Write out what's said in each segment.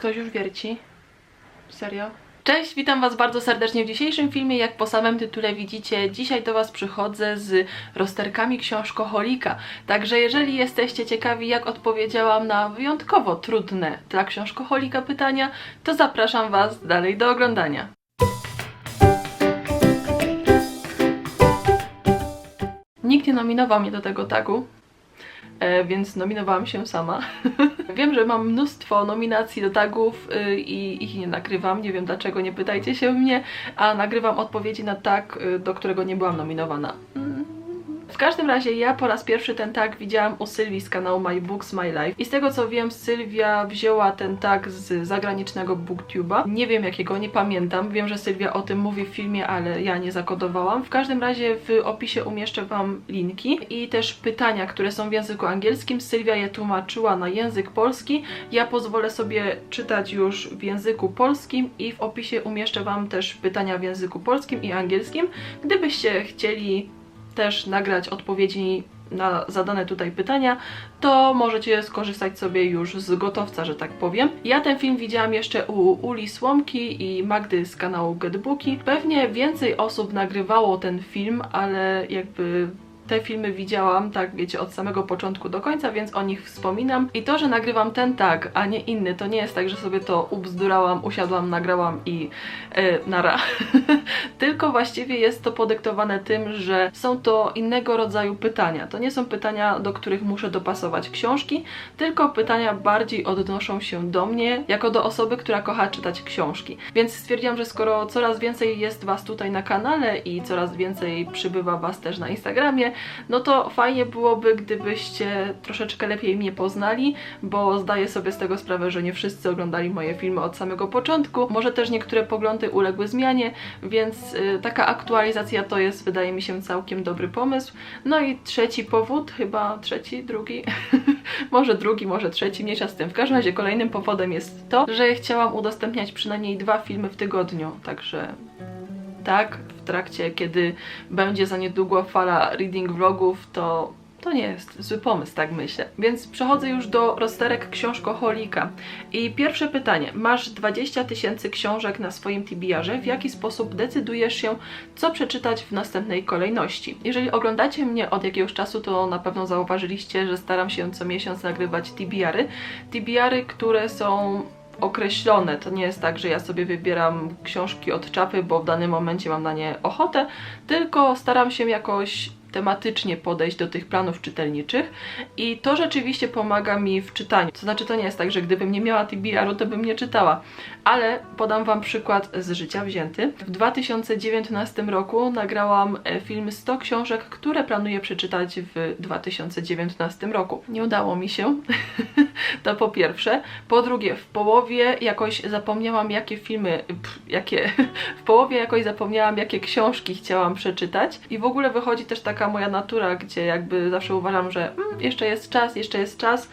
Ktoś już wierci? Serio? Cześć, witam Was bardzo serdecznie w dzisiejszym filmie. Jak po samym tytule widzicie, dzisiaj do Was przychodzę z rozterkami książkoholika. Także jeżeli jesteście ciekawi, jak odpowiedziałam na wyjątkowo trudne dla książkoholika pytania, to zapraszam Was dalej do oglądania. Nikt nie nominował mnie do tego tagu, więc nominowałam się sama. wiem, że mam mnóstwo nominacji do tagów y, i ich nie nagrywam, nie wiem dlaczego, nie pytajcie się mnie, a nagrywam odpowiedzi na tag, y, do którego nie byłam nominowana. W każdym razie ja po raz pierwszy ten tag widziałam u Sylwii z kanału My Books My Life i z tego co wiem Sylwia wzięła ten tag z zagranicznego booktuba. Nie wiem jakiego, nie pamiętam. Wiem, że Sylwia o tym mówi w filmie, ale ja nie zakodowałam. W każdym razie w opisie umieszczę Wam linki i też pytania, które są w języku angielskim. Sylwia je tłumaczyła na język polski. Ja pozwolę sobie czytać już w języku polskim i w opisie umieszczę Wam też pytania w języku polskim i angielskim. Gdybyście chcieli też nagrać odpowiedzi na zadane tutaj pytania, to możecie skorzystać sobie już z gotowca, że tak powiem. Ja ten film widziałam jeszcze u Uli Słomki i Magdy z kanału Getbooki. Pewnie więcej osób nagrywało ten film, ale jakby te filmy widziałam, tak wiecie, od samego początku do końca, więc o nich wspominam. I to, że nagrywam ten tak, a nie inny, to nie jest tak, że sobie to ubzdurałam, usiadłam, nagrałam i e, nara. Tylko właściwie jest to podyktowane tym, że są to innego rodzaju pytania. To nie są pytania, do których muszę dopasować książki, tylko pytania bardziej odnoszą się do mnie, jako do osoby, która kocha czytać książki. Więc stwierdziłam, że skoro coraz więcej jest Was tutaj na kanale i coraz więcej przybywa Was też na Instagramie, no to fajnie byłoby, gdybyście troszeczkę lepiej mnie poznali, bo zdaję sobie z tego sprawę, że nie wszyscy oglądali moje filmy od samego początku. Może też niektóre poglądy uległy zmianie, więc y, taka aktualizacja to jest, wydaje mi się, całkiem dobry pomysł. No i trzeci powód, chyba trzeci, drugi, może drugi, może trzeci, mniejsza z tym. W każdym razie kolejnym powodem jest to, że chciałam udostępniać przynajmniej dwa filmy w tygodniu, także tak, trakcie, kiedy będzie za niedługo fala reading vlogów, to to nie jest zły pomysł, tak myślę. Więc przechodzę już do rozterek książkoholika. I pierwsze pytanie. Masz 20 tysięcy książek na swoim TBR-ze. W jaki sposób decydujesz się, co przeczytać w następnej kolejności? Jeżeli oglądacie mnie od jakiegoś czasu, to na pewno zauważyliście, że staram się co miesiąc nagrywać TBR-y. TBR-y, które są określone. To nie jest tak, że ja sobie wybieram książki od czapy, bo w danym momencie mam na nie ochotę, tylko staram się jakoś tematycznie podejść do tych planów czytelniczych i to rzeczywiście pomaga mi w czytaniu. To znaczy to nie jest tak, że gdybym nie miała TBR-u, to bym nie czytała, ale podam Wam przykład z życia wzięty. W 2019 roku nagrałam e, film 100 książek, które planuję przeczytać w 2019 roku. Nie udało mi się, to po pierwsze. Po drugie, w połowie jakoś zapomniałam, jakie filmy, pff, jakie, w połowie jakoś zapomniałam, jakie książki chciałam przeczytać i w ogóle wychodzi też taka moja natura, gdzie jakby zawsze uważam, że mm, jeszcze jest czas, jeszcze jest czas,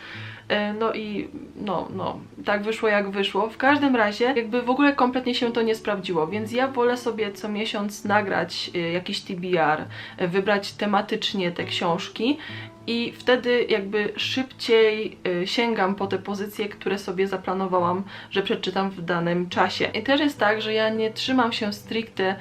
E, no i no, no, tak wyszło jak wyszło. W każdym razie jakby w ogóle kompletnie się to nie sprawdziło, więc ja wolę sobie co miesiąc nagrać e, jakiś TBR, e, wybrać tematycznie te książki i wtedy jakby szybciej sięgam po te pozycje, które sobie zaplanowałam, że przeczytam w danym czasie. I też jest tak, że ja nie trzymam się stricte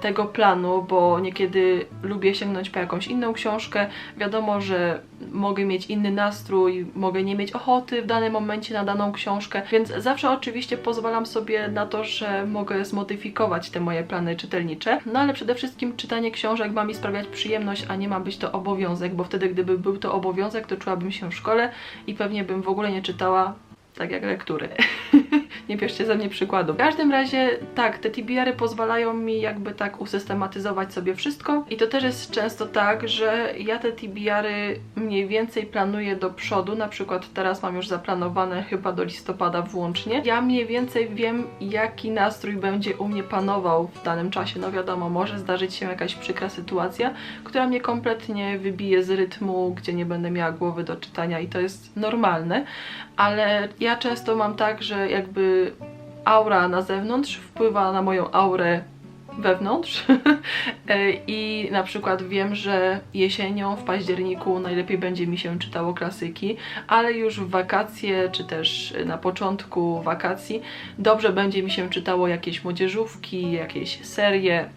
tego planu, bo niekiedy lubię sięgnąć po jakąś inną książkę. Wiadomo, że mogę mieć inny nastrój, mogę nie mieć ochoty w danym momencie na daną książkę, więc zawsze oczywiście pozwalam sobie na to, że mogę zmodyfikować te moje plany czytelnicze, no ale przede wszystkim czytanie książek ma mi sprawiać przyjemność, a nie ma być to obowiązek, bo wtedy gdyby był to obowiązek, to czułabym się w szkole i pewnie bym w ogóle nie czytała tak jak lektury. nie bierzcie ze mnie przykładu. W każdym razie, tak, te TBR-y pozwalają mi jakby tak usystematyzować sobie wszystko i to też jest często tak, że ja te TBR-y mniej więcej planuję do przodu, na przykład teraz mam już zaplanowane chyba do listopada włącznie. Ja mniej więcej wiem, jaki nastrój będzie u mnie panował w danym czasie. No wiadomo, może zdarzyć się jakaś przykra sytuacja, która mnie kompletnie wybije z rytmu, gdzie nie będę miała głowy do czytania i to jest normalne, ale ja często mam tak, że jakby aura na zewnątrz wpływa na moją aurę wewnątrz. E, I na przykład wiem, że jesienią, w październiku najlepiej będzie mi się czytało klasyki, ale już w wakacje, czy też na początku wakacji, dobrze będzie mi się czytało jakieś młodzieżówki, jakieś serie,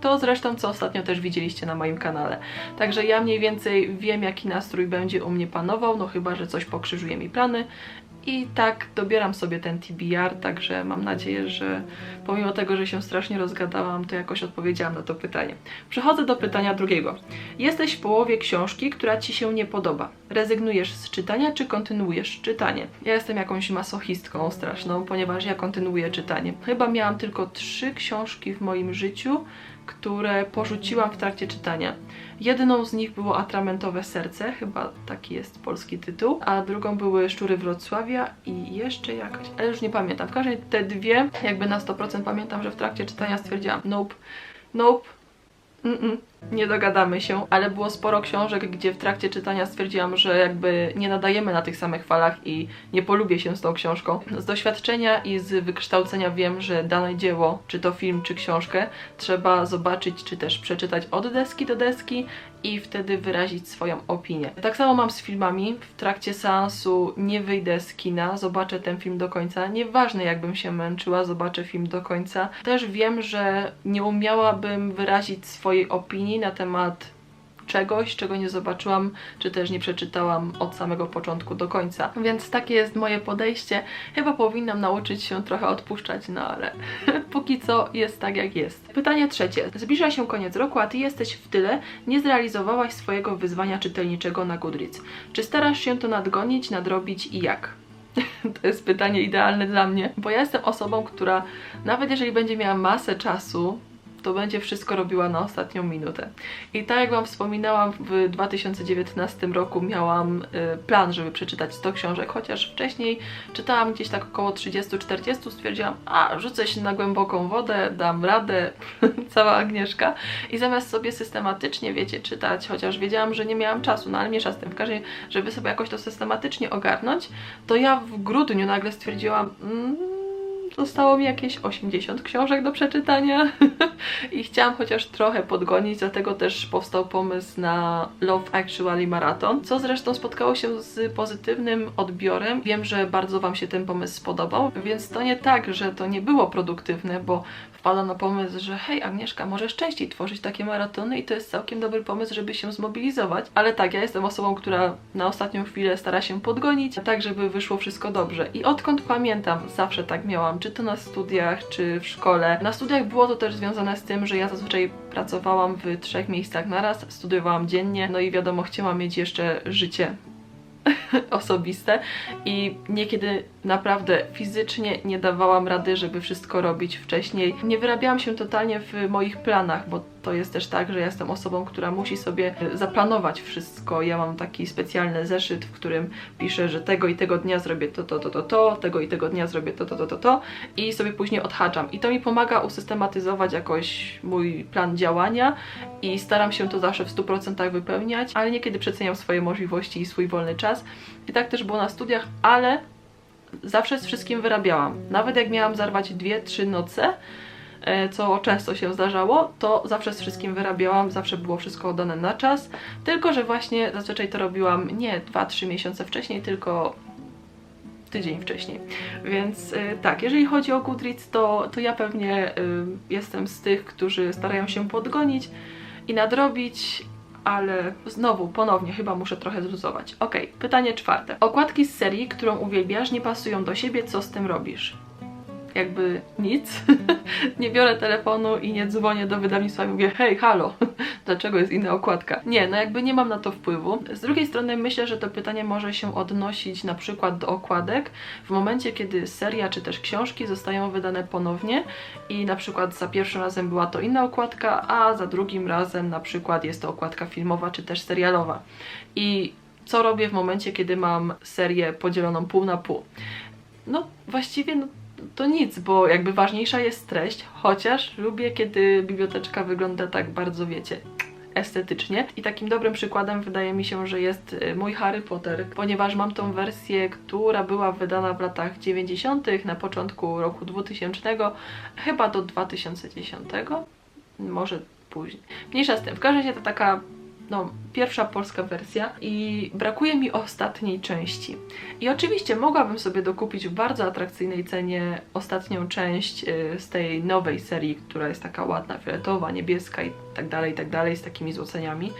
to zresztą, co ostatnio też widzieliście na moim kanale. Także ja mniej więcej wiem, jaki nastrój będzie u mnie panował, no chyba, że coś pokrzyżuje mi plany. I tak dobieram sobie ten TBR, także mam nadzieję, że pomimo tego, że się strasznie rozgadałam, to jakoś odpowiedziałam na to pytanie. Przechodzę do pytania drugiego. Jesteś w połowie książki, która Ci się nie podoba. Rezygnujesz z czytania, czy kontynuujesz czytanie? Ja jestem jakąś masochistką straszną, ponieważ ja kontynuuję czytanie. Chyba miałam tylko trzy książki w moim życiu, które porzuciłam w trakcie czytania. Jedną z nich było Atramentowe Serce, chyba taki jest polski tytuł, a drugą były Szczury Wrocławia i jeszcze jakaś, ale już nie pamiętam. W każdym razie te dwie, jakby na 100% pamiętam, że w trakcie czytania stwierdziłam nope, nope, mm -mm nie dogadamy się, ale było sporo książek, gdzie w trakcie czytania stwierdziłam, że jakby nie nadajemy na tych samych falach i nie polubię się z tą książką. Z doświadczenia i z wykształcenia wiem, że dane dzieło, czy to film, czy książkę, trzeba zobaczyć, czy też przeczytać od deski do deski i wtedy wyrazić swoją opinię. Tak samo mam z filmami. W trakcie seansu nie wyjdę z kina, zobaczę ten film do końca. Nieważne jakbym się męczyła, zobaczę film do końca. Też wiem, że nie umiałabym wyrazić swojej opinii na temat czegoś, czego nie zobaczyłam, czy też nie przeczytałam od samego początku do końca. Więc takie jest moje podejście. Chyba powinnam nauczyć się trochę odpuszczać, no ale póki co jest tak jak jest. Pytanie trzecie. Zbliża się koniec roku, a Ty jesteś w tyle, nie zrealizowałaś swojego wyzwania czytelniczego na Goodreads. Czy starasz się to nadgonić, nadrobić i jak? To jest pytanie idealne dla mnie, bo ja jestem osobą, która nawet jeżeli będzie miała masę czasu, to będzie wszystko robiła na ostatnią minutę. I tak jak Wam wspominałam, w 2019 roku miałam y, plan, żeby przeczytać 100 książek, chociaż wcześniej czytałam gdzieś tak około 30-40, stwierdziłam, a rzucę się na głęboką wodę, dam radę, cała Agnieszka. I zamiast sobie systematycznie, wiecie, czytać, chociaż wiedziałam, że nie miałam czasu, no ale miesza z tym, w każdym żeby sobie jakoś to systematycznie ogarnąć, to ja w grudniu nagle stwierdziłam, mm, zostało mi jakieś 80 książek do przeczytania i chciałam chociaż trochę podgonić, dlatego też powstał pomysł na Love Actually Marathon, co zresztą spotkało się z pozytywnym odbiorem. Wiem, że bardzo Wam się ten pomysł spodobał, więc to nie tak, że to nie było produktywne, bo wpada na pomysł, że hej Agnieszka, możesz częściej tworzyć takie maratony i to jest całkiem dobry pomysł, żeby się zmobilizować. Ale tak, ja jestem osobą, która na ostatnią chwilę stara się podgonić, tak żeby wyszło wszystko dobrze. I odkąd pamiętam, zawsze tak miałam, czy to na studiach, czy w szkole. Na studiach było to też związane z tym, że ja zazwyczaj pracowałam w trzech miejscach naraz, studiowałam dziennie, no i wiadomo, chciałam mieć jeszcze życie osobiste i niekiedy naprawdę fizycznie nie dawałam rady, żeby wszystko robić wcześniej. Nie wyrabiałam się totalnie w moich planach, bo to jest też tak, że ja jestem osobą, która musi sobie zaplanować wszystko. Ja mam taki specjalny zeszyt, w którym piszę, że tego i tego dnia zrobię to, to, to, to, to, tego i tego dnia zrobię to, to, to, to, to i sobie później odhaczam. I to mi pomaga usystematyzować jakoś mój plan działania i staram się to zawsze w 100% wypełniać, ale niekiedy przeceniam swoje możliwości i swój wolny czas. I tak też było na studiach, ale zawsze z wszystkim wyrabiałam. Nawet jak miałam zarwać dwie, trzy noce, e, co często się zdarzało, to zawsze z wszystkim wyrabiałam, zawsze było wszystko oddane na czas, tylko że właśnie zazwyczaj to robiłam nie 2-3 miesiące wcześniej, tylko tydzień wcześniej. Więc y, tak, jeżeli chodzi o Goodreads, to, to ja pewnie y, jestem z tych, którzy starają się podgonić i nadrobić, ale znowu, ponownie, chyba muszę trochę zluzować. Ok, pytanie czwarte. Okładki z serii, którą uwielbiasz, nie pasują do siebie, co z tym robisz? Jakby nic. nie biorę telefonu i nie dzwonię do wydawnictwa i mówię hej, halo, dlaczego jest inna okładka? Nie, no jakby nie mam na to wpływu. Z drugiej strony myślę, że to pytanie może się odnosić na przykład do okładek w momencie, kiedy seria czy też książki zostają wydane ponownie i na przykład za pierwszym razem była to inna okładka, a za drugim razem na przykład jest to okładka filmowa czy też serialowa. I co robię w momencie, kiedy mam serię podzieloną pół na pół? No właściwie no, to nic, bo jakby ważniejsza jest treść, chociaż lubię, kiedy biblioteczka wygląda tak bardzo, wiecie, estetycznie. I takim dobrym przykładem wydaje mi się, że jest y, mój Harry Potter, ponieważ mam tą wersję, która była wydana w latach 90., na początku roku 2000, chyba do 2010, może później. Mniejsza z tym. W każdym razie to taka no, pierwsza polska wersja i brakuje mi ostatniej części. I oczywiście mogłabym sobie dokupić w bardzo atrakcyjnej cenie ostatnią część y, z tej nowej serii, która jest taka ładna, fioletowa, niebieska i tak dalej, i tak dalej, z takimi złoceniami,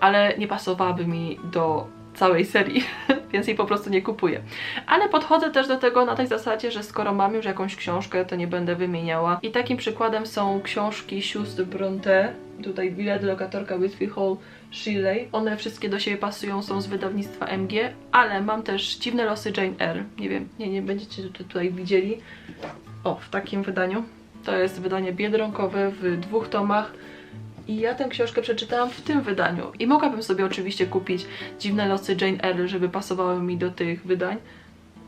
ale nie pasowałaby mi do całej serii, więc jej po prostu nie kupuję. Ale podchodzę też do tego na tej zasadzie, że skoro mam już jakąś książkę, to nie będę wymieniała. I takim przykładem są książki sióstr Bronte, tutaj Bilet, Lokatorka, Whitfield Hall, Shirley. One wszystkie do siebie pasują, są z wydawnictwa MG, ale mam też Dziwne losy Jane Eyre. Nie wiem, nie, nie będziecie tutaj widzieli. O, w takim wydaniu. To jest wydanie biedronkowe w dwóch tomach. I ja tę książkę przeczytałam w tym wydaniu. I mogłabym sobie oczywiście kupić Dziwne losy Jane Eyre, żeby pasowały mi do tych wydań.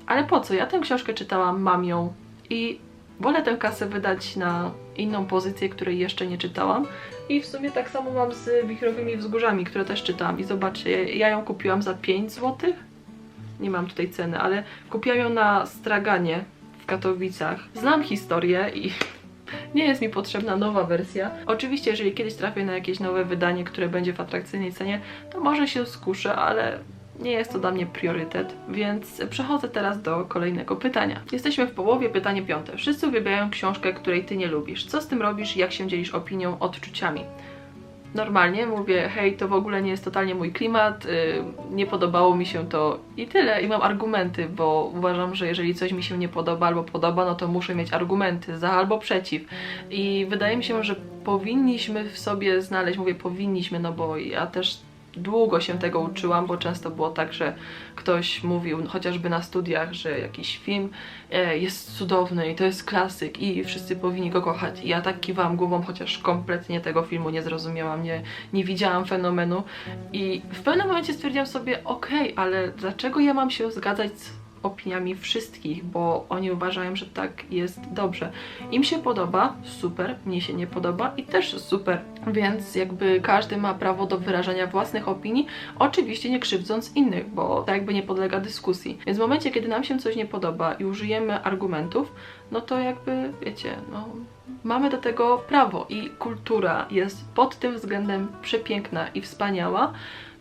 Ale po co? Ja tę książkę czytałam, mam ją i wolę tę kasę wydać na inną pozycję, której jeszcze nie czytałam. I w sumie tak samo mam z Wichrowymi Wzgórzami, które też czytałam. I zobaczcie, ja ją kupiłam za 5 zł. Nie mam tutaj ceny, ale kupiłam ją na Straganie w Katowicach. Znam historię i nie jest mi potrzebna nowa wersja. Oczywiście, jeżeli kiedyś trafię na jakieś nowe wydanie, które będzie w atrakcyjnej cenie, to może się skuszę, ale nie jest to dla mnie priorytet, więc przechodzę teraz do kolejnego pytania. Jesteśmy w połowie, pytanie piąte. Wszyscy uwielbiają książkę, której ty nie lubisz. Co z tym robisz? Jak się dzielisz opinią, odczuciami? Normalnie mówię, hej, to w ogóle nie jest totalnie mój klimat, yy, nie podobało mi się to i tyle. I mam argumenty, bo uważam, że jeżeli coś mi się nie podoba albo podoba, no to muszę mieć argumenty za albo przeciw. I wydaje mi się, że powinniśmy w sobie znaleźć, mówię powinniśmy, no bo ja też długo się tego uczyłam, bo często było tak, że ktoś mówił chociażby na studiach, że jakiś film e, jest cudowny i to jest klasyk i wszyscy powinni go kochać. I ja tak kiwałam głową, chociaż kompletnie tego filmu nie zrozumiałam, nie, nie widziałam fenomenu. I w pewnym momencie stwierdziłam sobie, okej, okay, ale dlaczego ja mam się zgadzać z opiniami wszystkich, bo oni uważają, że tak jest dobrze. Im się podoba, super, mnie się nie podoba i też super, więc jakby każdy ma prawo do wyrażania własnych opinii, oczywiście nie krzywdząc innych, bo tak jakby nie podlega dyskusji. Więc w momencie, kiedy nam się coś nie podoba i użyjemy argumentów, no to jakby, wiecie, no mamy do tego prawo i kultura jest pod tym względem przepiękna i wspaniała,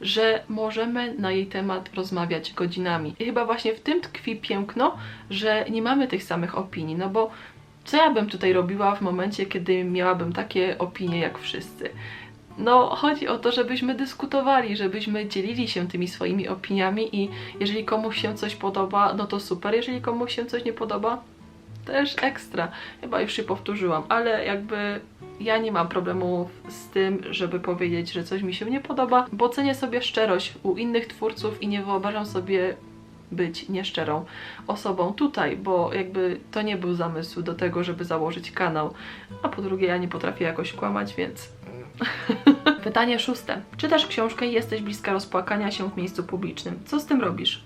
że możemy na jej temat rozmawiać godzinami. I chyba właśnie w tym tkwi piękno, że nie mamy tych samych opinii, no bo co ja bym tutaj robiła w momencie, kiedy miałabym takie opinie jak wszyscy? No, chodzi o to, żebyśmy dyskutowali, żebyśmy dzielili się tymi swoimi opiniami i jeżeli komuś się coś podoba, no to super, jeżeli komuś się coś nie podoba, też ekstra. Chyba już się powtórzyłam, ale jakby ja nie mam problemu z tym, żeby powiedzieć, że coś mi się nie podoba, bo cenię sobie szczerość u innych twórców i nie wyobrażam sobie być nieszczerą osobą tutaj, bo jakby to nie był zamysł do tego, żeby założyć kanał, a po drugie ja nie potrafię jakoś kłamać, więc... Pytanie szóste. Czytasz książkę i jesteś bliska rozpłakania się w miejscu publicznym. Co z tym robisz?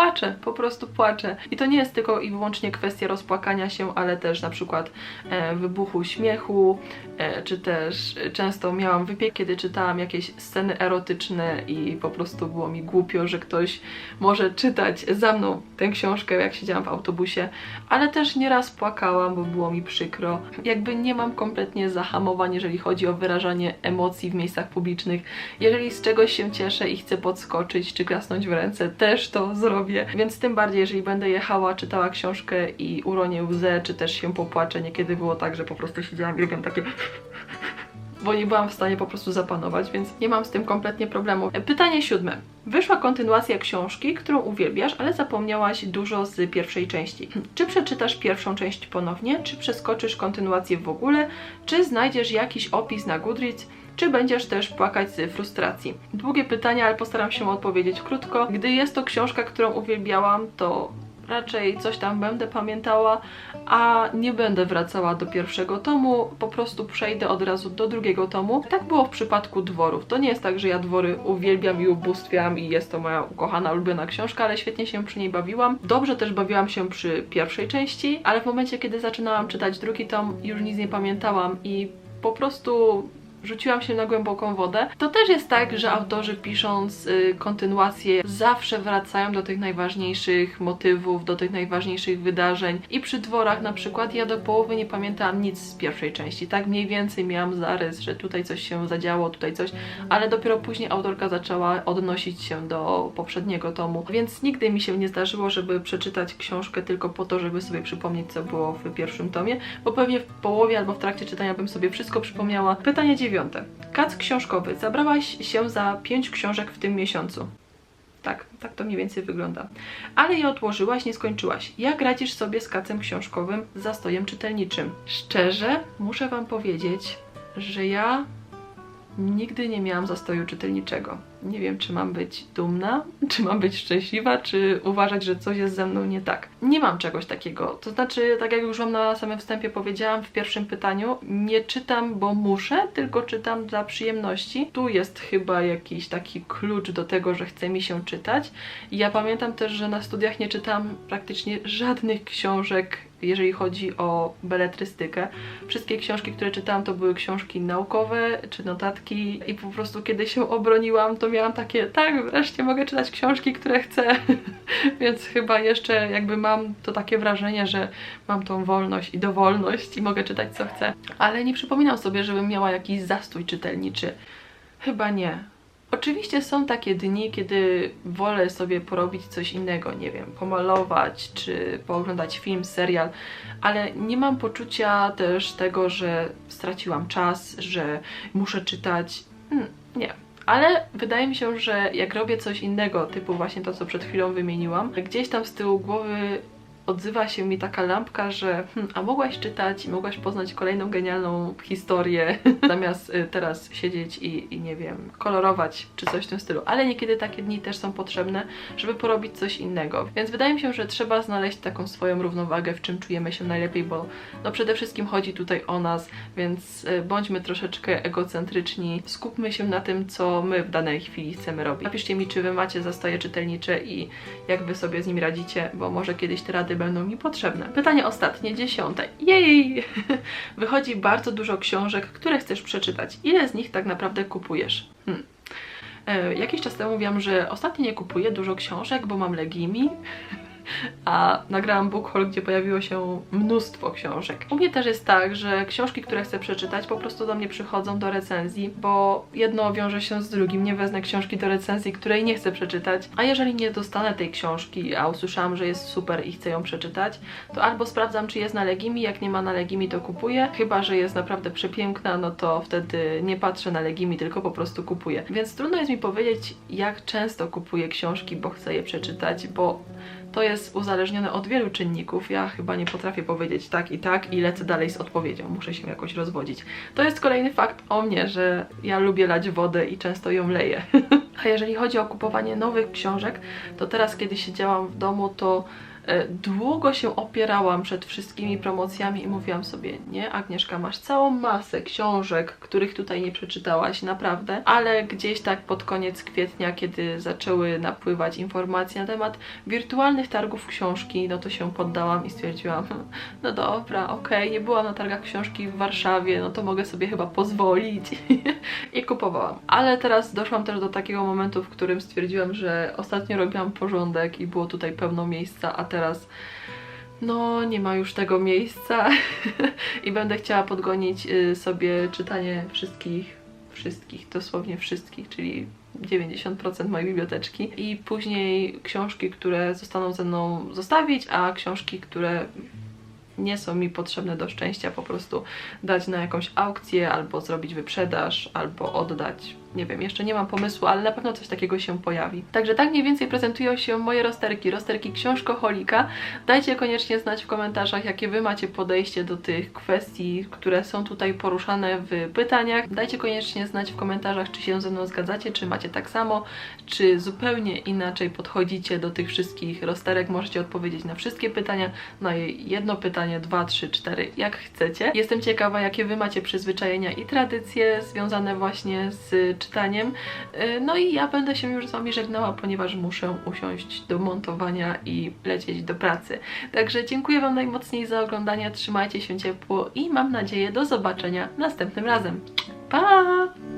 Płaczę, po prostu płaczę. I to nie jest tylko i wyłącznie kwestia rozpłakania się, ale też na przykład e, wybuchu śmiechu, e, czy też często miałam wypiek, kiedy czytałam jakieś sceny erotyczne i po prostu było mi głupio, że ktoś może czytać za mną tę książkę, jak siedziałam w autobusie, ale też nieraz płakałam, bo było mi przykro. Jakby nie mam kompletnie zahamowań, jeżeli chodzi o wyrażanie emocji w miejscach publicznych. Jeżeli z czegoś się cieszę i chcę podskoczyć czy klasnąć w ręce, też to zrobię więc tym bardziej, jeżeli będę jechała, czytała książkę i uronię łzę, czy też się popłaczę, niekiedy było tak, że po prostu siedziałam i robiłam takie bo nie byłam w stanie po prostu zapanować, więc nie mam z tym kompletnie problemu. Pytanie siódme. Wyszła kontynuacja książki, którą uwielbiasz, ale zapomniałaś dużo z pierwszej części. Czy przeczytasz pierwszą część ponownie, czy przeskoczysz kontynuację w ogóle, czy znajdziesz jakiś opis na Goodreads, czy będziesz też płakać z frustracji? Długie pytanie, ale postaram się odpowiedzieć krótko. Gdy jest to książka, którą uwielbiałam, to raczej coś tam będę pamiętała, a nie będę wracała do pierwszego tomu, po prostu przejdę od razu do drugiego tomu. Tak było w przypadku dworów. To nie jest tak, że ja dwory uwielbiam i ubóstwiam i jest to moja ukochana, ulubiona książka, ale świetnie się przy niej bawiłam. Dobrze też bawiłam się przy pierwszej części, ale w momencie, kiedy zaczynałam czytać drugi tom, już nic nie pamiętałam i po prostu rzuciłam się na głęboką wodę. To też jest tak, że autorzy pisząc y, kontynuację zawsze wracają do tych najważniejszych motywów, do tych najważniejszych wydarzeń i przy dworach na przykład ja do połowy nie pamiętałam nic z pierwszej części, tak mniej więcej miałam zarys, że tutaj coś się zadziało, tutaj coś, ale dopiero później autorka zaczęła odnosić się do poprzedniego tomu, więc nigdy mi się nie zdarzyło, żeby przeczytać książkę tylko po to, żeby sobie przypomnieć co było w pierwszym tomie, bo pewnie w połowie albo w trakcie czytania bym sobie wszystko przypomniała. Pytanie dziewiąte. Kac książkowy. Zabrałaś się za pięć książek w tym miesiącu. Tak, tak to mniej więcej wygląda. Ale je odłożyłaś, nie skończyłaś. Jak radzisz sobie z kacem książkowym, zastojem czytelniczym? Szczerze, muszę Wam powiedzieć, że ja nigdy nie miałam zastoju czytelniczego. Nie wiem, czy mam być dumna, czy mam być szczęśliwa, czy uważać, że coś jest ze mną nie tak. Nie mam czegoś takiego. To znaczy, tak jak już Wam na samym wstępie powiedziałam w pierwszym pytaniu, nie czytam, bo muszę, tylko czytam dla przyjemności. Tu jest chyba jakiś taki klucz do tego, że chce mi się czytać. Ja pamiętam też, że na studiach nie czytam praktycznie żadnych książek jeżeli chodzi o beletrystykę. Wszystkie książki, które czytałam, to były książki naukowe czy notatki i po prostu kiedy się obroniłam, to miałam takie, tak, wreszcie mogę czytać książki, które chcę, więc chyba jeszcze jakby mam to takie wrażenie, że mam tą wolność i dowolność i mogę czytać co chcę. Ale nie przypominam sobie, żebym miała jakiś zastój czytelniczy. Chyba nie. Oczywiście są takie dni, kiedy wolę sobie porobić coś innego, nie wiem, pomalować czy pooglądać film, serial, ale nie mam poczucia też tego, że straciłam czas, że muszę czytać. Hmm, nie. Ale wydaje mi się, że jak robię coś innego, typu właśnie to, co przed chwilą wymieniłam, gdzieś tam z tyłu głowy odzywa się mi taka lampka, że hmm, a mogłaś czytać i mogłaś poznać kolejną genialną historię, zamiast y, teraz siedzieć i, i, nie wiem, kolorować czy coś w tym stylu. Ale niekiedy takie dni też są potrzebne, żeby porobić coś innego. Więc wydaje mi się, że trzeba znaleźć taką swoją równowagę, w czym czujemy się najlepiej, bo no przede wszystkim chodzi tutaj o nas, więc y, bądźmy troszeczkę egocentryczni, skupmy się na tym, co my w danej chwili chcemy robić. Napiszcie mi, czy wy macie zastoje czytelnicze i jak wy sobie z nim radzicie, bo może kiedyś te rady będą mi potrzebne. Pytanie ostatnie, dziesiąte. Jej! Wychodzi bardzo dużo książek, które chcesz przeczytać. Ile z nich tak naprawdę kupujesz? Hmm. E, jakiś czas temu mówiłam, że ostatnio nie kupuję dużo książek, bo mam legimi a nagrałam book haul, gdzie pojawiło się mnóstwo książek. U mnie też jest tak, że książki, które chcę przeczytać, po prostu do mnie przychodzą do recenzji, bo jedno wiąże się z drugim. Nie wezmę książki do recenzji, której nie chcę przeczytać, a jeżeli nie dostanę tej książki, a usłyszałam, że jest super i chcę ją przeczytać, to albo sprawdzam, czy jest na Legimi, jak nie ma na Legimi, to kupuję, chyba, że jest naprawdę przepiękna, no to wtedy nie patrzę na Legimi, tylko po prostu kupuję. Więc trudno jest mi powiedzieć, jak często kupuję książki, bo chcę je przeczytać, bo to jest uzależnione od wielu czynników. Ja chyba nie potrafię powiedzieć tak i tak i lecę dalej z odpowiedzią. Muszę się jakoś rozwodzić. To jest kolejny fakt o mnie, że ja lubię lać wodę i często ją leję. A jeżeli chodzi o kupowanie nowych książek, to teraz kiedy siedziałam w domu, to długo się opierałam przed wszystkimi promocjami i mówiłam sobie, nie Agnieszka, masz całą masę książek, których tutaj nie przeczytałaś, naprawdę, ale gdzieś tak pod koniec kwietnia, kiedy zaczęły napływać informacje na temat wirtualnych targów książki, no to się poddałam i stwierdziłam, hm, no dobra, okej, okay, nie byłam na targach książki w Warszawie, no to mogę sobie chyba pozwolić i kupowałam. Ale teraz doszłam też do takiego momentu, w którym stwierdziłam, że ostatnio robiłam porządek i było tutaj pełno miejsca, a teraz no nie ma już tego miejsca i będę chciała podgonić y, sobie czytanie wszystkich, wszystkich, dosłownie wszystkich, czyli 90% mojej biblioteczki i później książki, które zostaną ze mną zostawić, a książki, które nie są mi potrzebne do szczęścia, po prostu dać na jakąś aukcję, albo zrobić wyprzedaż, albo oddać nie wiem, jeszcze nie mam pomysłu, ale na pewno coś takiego się pojawi. Także tak mniej więcej prezentują się moje rozterki, rozterki książkoholika. Dajcie koniecznie znać w komentarzach, jakie Wy macie podejście do tych kwestii, które są tutaj poruszane w pytaniach. Dajcie koniecznie znać w komentarzach, czy się ze mną zgadzacie, czy macie tak samo, czy zupełnie inaczej podchodzicie do tych wszystkich rozterek. Możecie odpowiedzieć na wszystkie pytania, na jedno pytanie, dwa, trzy, cztery, jak chcecie. Jestem ciekawa, jakie Wy macie przyzwyczajenia i tradycje związane właśnie z czytaniem. Y, no i ja będę się już z Wami żegnała, ponieważ muszę usiąść do montowania i lecieć do pracy. Także dziękuję Wam najmocniej za oglądanie, trzymajcie się ciepło i mam nadzieję do zobaczenia następnym razem. Pa!